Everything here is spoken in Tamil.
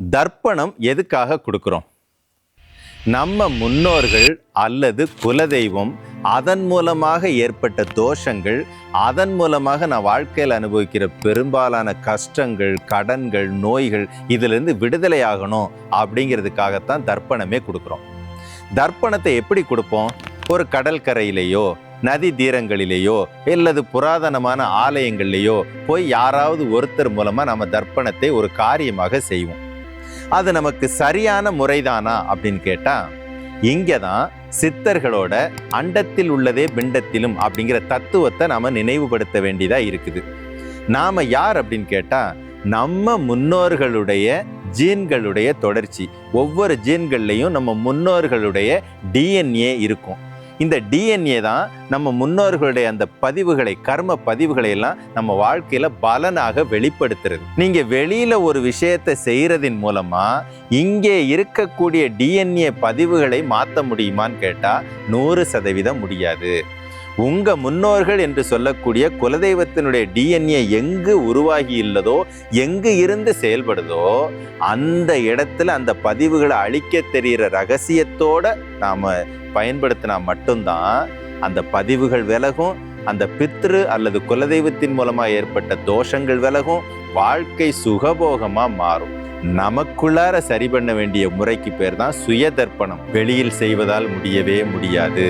தர்ப்பணம் எதுக்காக கொடுக்குறோம்? நம்ம முன்னோர்கள் அல்லது குலதெய்வம் அதன் மூலமாக ஏற்பட்ட தோஷங்கள் அதன் மூலமாக நான் வாழ்க்கையில் அனுபவிக்கிற பெரும்பாலான கஷ்டங்கள் கடன்கள் நோய்கள் இதிலிருந்து விடுதலை ஆகணும் அப்படிங்கிறதுக்காகத்தான் தர்ப்பணமே கொடுக்குறோம். தர்ப்பணத்தை எப்படி கொடுப்போம்? ஒரு கடற்கரையிலேயோ நதி தீரங்களிலேயோ அல்லது புராதனமான ஆலயங்கள்லேயோ போய் யாராவது ஒருத்தர் மூலமாக நம்ம தர்ப்பணத்தை ஒரு காரியமாக செய்வோம். அது நமக்கு சரியான முறைதானா அப்படின்னு கேட்டால் இங்கே தான் சித்தர்களோட அண்டத்தில் உள்ளதே பிண்டத்திலும் அப்படிங்கிற தத்துவத்தை நாம் நினைவுபடுத்த வேண்டியதாக இருக்குது. நாம் யார் அப்படின்னு கேட்டால் நம்ம முன்னோர்களுடைய ஜீன்களுடைய தொடர்ச்சி. ஒவ்வொரு ஜீன்கள்லையும் நம்ம முன்னோர்களுடைய டிஎன்ஏ இருக்கும். இந்த டிஎன்ஏ தான் நம்ம முன்னோர்களுடைய அந்த பதிவுகளை கர்ம பதிவுகளை எல்லாம் நம்ம வாழ்க்கையில் பலனாக வெளிப்படுத்துறது. நீங்கள் வெளியில் ஒரு விஷயத்தை செய்கிறதின் மூலமாக இங்கே இருக்கக்கூடிய டிஎன்ஏ பதிவுகளை மாற்ற முடியுமான்னு கேட்டால் நூறு சதவீதம் முடியாது. உங்க முன்னோர்கள் என்று சொல்லக்கூடிய குலதெய்வத்தினுடைய டிஎன்ஏ எங்கு உருவாகி இல்லதோ எங்கு இருந்து செயல்படுதோ அந்த இடத்துல அந்த பதிவுகளை அழிக்க தெரிகிற ரகசியத்தோட நாம பயன்படுத்தினா மட்டும்தான் அந்த பதிவுகள் விலகும் அந்த பித்ரு அல்லது குலதெய்வத்தின் மூலமாக ஏற்பட்ட தோஷங்கள் விலகும் வாழ்க்கை சுகபோகமாக மாறும். நமக்குள்ளார சரி பண்ண வேண்டிய முறைக்கு பேர் தான் சுய தர்ப்பணம் வெளியில் செய்வதால் முடியவே முடியாது.